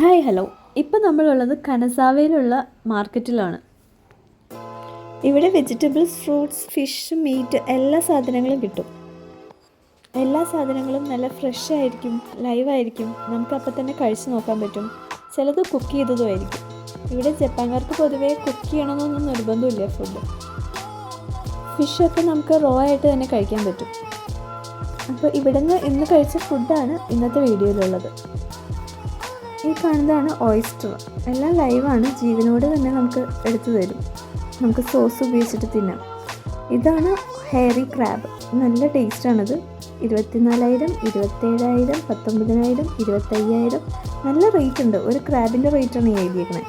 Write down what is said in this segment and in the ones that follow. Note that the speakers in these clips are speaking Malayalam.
ഹായ് ഹലോ ഇപ്പം നമ്മളുള്ളത് കനസാവയിലുള്ള മാർക്കറ്റിലാണ്. ഇവിടെ വെജിറ്റബിൾസ് ഫ്രൂട്ട്സ് ഫിഷ് മീറ്റ് എല്ലാ സാധനങ്ങളും കിട്ടും. എല്ലാ സാധനങ്ങളും നല്ല ഫ്രഷ് ആയിരിക്കും ലൈവ് ആയിരിക്കും. നമുക്ക് അപ്പം തന്നെ കഴിച്ചു നോക്കാൻ പറ്റും. ചിലത് കുക്ക് ചെയ്തതും ആയിരിക്കും. ഇവിടെ ജപ്പാൻകാർക്ക് പൊതുവേ കുക്ക് ചെയ്യണമെന്നൊന്നും നിർബന്ധമില്ല ഫുഡ് ഫിഷൊക്കെ നമുക്ക് റോ ആയിട്ട് തന്നെ കഴിക്കാൻ പറ്റും. അപ്പോൾ ഇവിടുന്ന് ഇന്ന് കഴിച്ച ഫുഡാണ് ഇന്നത്തെ വീഡിയോയിലുള്ളത് ഈ കാണുന്നതാണ് ഓയിസ്റ്റർ എല്ലാം ലൈവാണ് ജീവനോട് തന്നെ നമുക്ക് എടുത്തു തരും. നമുക്ക് സോസ് ഉപയോഗിച്ചിട്ട് തിന്നാം. ഇതാണ് ഹെയറി ക്രാബ് നല്ല ടേസ്റ്റാണിത് ഇരുപത്തിനാലായിരം ഇരുപത്തേഴായിരം പത്തൊമ്പതിനായിരം ഇരുപത്തയ്യായിരം. നല്ല റേറ്റ് ഉണ്ട്. ഒരു ക്രാബിന്റെ റേറ്റാണ് ഈ എഴുതിയേക്കണേ.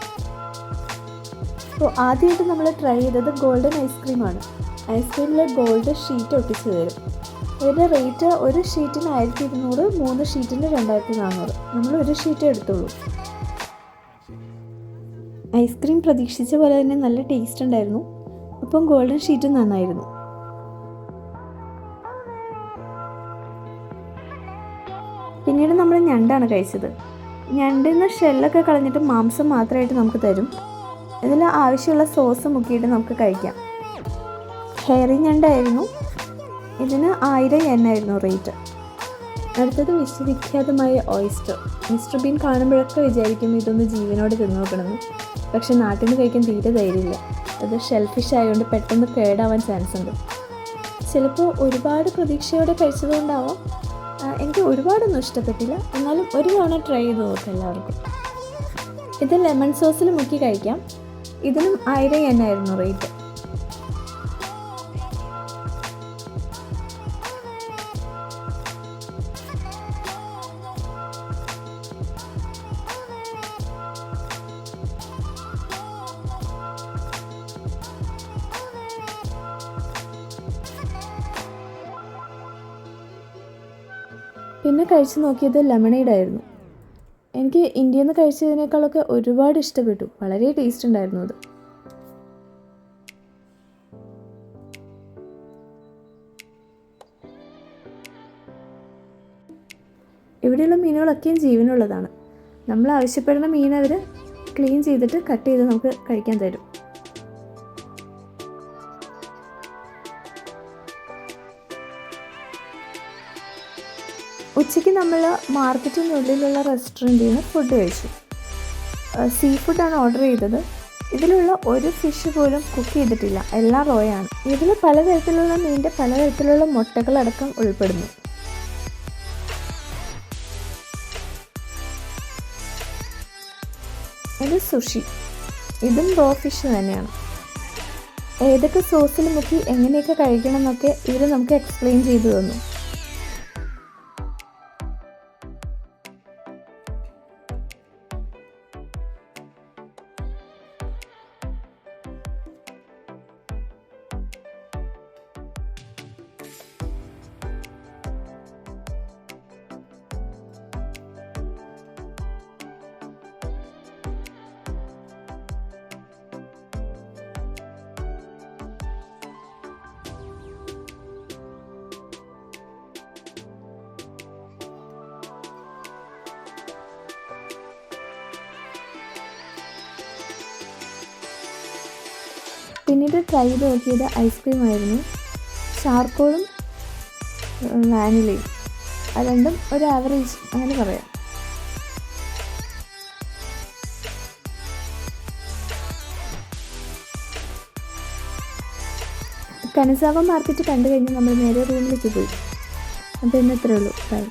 അപ്പോൾ ആദ്യമായിട്ട് നമ്മൾ ട്രൈ ചെയ്തത് ഗോൾഡൻ ഐസ്ക്രീമാണ് ഐസ്ക്രീമിൽ ഗോൾഡ് ഷീറ്റ് ഒട്ടിച്ച് തരും. ഇതിന്റെ റേറ്റ് ഒരു ഷീറ്റിന് ആയിരത്തി ഇരുന്നൂറ് മൂന്ന് ഷീറ്റിന് രണ്ടായിരത്തി നാനൂറ് നമ്മൾ ഒരു ഷീറ്റ് എടുത്തുള്ളൂ. ഐസ്ക്രീം പ്രതീക്ഷിച്ച പോലെ തന്നെ നല്ല ടേസ്റ്റ് ഉണ്ടായിരുന്നു. അപ്പം ഗോൾഡൻ ഷീറ്റ് നന്നായിരുന്നു. പിന്നീട് നമ്മൾ ഞണ്ടാണ് കഴിച്ചത്. ഞണ്ടിൽ നിന്ന് ഷെല്ലൊക്കെ കളഞ്ഞിട്ട് മാംസം മാത്രമായിട്ട് നമുക്ക് തരും. ഇതിൽ ആവശ്യമുള്ള സോസ് മുക്കിയിട്ട് നമുക്ക് കഴിക്കാം. ഹെയറി ഞണ്ടായിരുന്നു. ഇതിന് ആയിരം എണ്ണായിരുന്നു റേറ്റ് അടുത്തത് വിശ്വവിഖ്യാതമായ ഓയിസ്റ്റർ മിസ്റ്റർ ബീൻ കാണുമ്പോഴൊക്കെ വിചാരിക്കും ഇതൊന്ന് ജീവനോട് തിന്നു നോക്കണമെന്ന്. പക്ഷെ നാട്ടിൽ നിന്ന് കഴിക്കാൻ തീരെ ധൈര്യമില്ല. അത് ഷെൽഫിഷ് ആയതുകൊണ്ട് പെട്ടെന്ന് കേടാവാൻ ചാൻസ് ഉണ്ട്. ചിലപ്പോൾ ഒരുപാട് പ്രതീക്ഷയോടെ കഴിച്ചതുകൊണ്ടാവാം. എനിക്ക് ഒരുപാടൊന്നും ഇഷ്ടപ്പെട്ടില്ല. എന്നാലും ഒരു തവണ ട്രൈ ചെയ്ത് നോക്കാം എല്ലാവർക്കും. ഇത് ലെമൺ സോസിൽ മുക്കി കഴിക്കാം. ഇതിനും ആയിരം എണ്ണായിരുന്നു റേറ്റ് പിന്നെ കഴിച്ചു നോക്കിയത് ലെമണേഡ് ആയിരുന്നു. എനിക്ക് ഇന്ത്യയിൽ നിന്ന് കഴിച്ചതിനേക്കാളൊക്കെ ഒരുപാട് ഇഷ്ടപ്പെട്ടു. വളരെ ടേസ്റ്റ് ഉണ്ടായിരുന്നു അത്. ഇവിടെയുള്ള മീനുകളൊക്കെയും ജീവനുള്ളതാണ്. നമ്മൾ ആവശ്യപ്പെടുന്ന മീൻ അവർ ക്ലീൻ ചെയ്തിട്ട് കട്ട് ചെയ്ത് നമുക്ക് കഴിക്കാൻ തരും. ഉച്ചയ്ക്ക് നമ്മൾ മാർക്കറ്റിനുള്ളിലുള്ള റെസ്റ്റോറന്റിൽ നിന്ന് ഫുഡ് കഴിച്ചു. സീ ഫുഡാണ് ഓർഡർ ചെയ്തത്. ഇതിലുള്ള ഒരു ഫിഷ് പോലും കുക്ക് ചെയ്തിട്ടില്ല. എല്ലാം റോയാണ് ഇതിൽ പലതരത്തിലുള്ള മീനിന്റെ പലതരത്തിലുള്ള മുട്ടകളടക്കം ഉൾപ്പെടുന്നു. ഇത് സുഷി ഇതും റോ ഫിഷ് തന്നെയാണ്. ഏതൊക്കെ സോസിൽ മുക്കി എങ്ങനെയൊക്കെ കഴിക്കണം എന്നൊക്കെ ഇവർ നമുക്ക് എക്സ്പ്ലെയിൻ ചെയ്തു തന്നു. പിന്നീട് ട്രൈ ചെയ്ത് നോക്കിയത് ഐസ്ക്രീം ആയിരുന്നു. ചാർക്കോളും വാനിലയും അത് രണ്ടും ഒരു ആവറേജ് അങ്ങനെ പറയാം. കനസാവ മാർക്കറ്റ് കണ്ടു കഴിഞ്ഞാൽ നമ്മൾ നേരെ റൂമിലേക്ക് പോയി. അപ്പോൾ ഇന്ന് ഇത്രയേ ഉള്ളൂ. ബൈ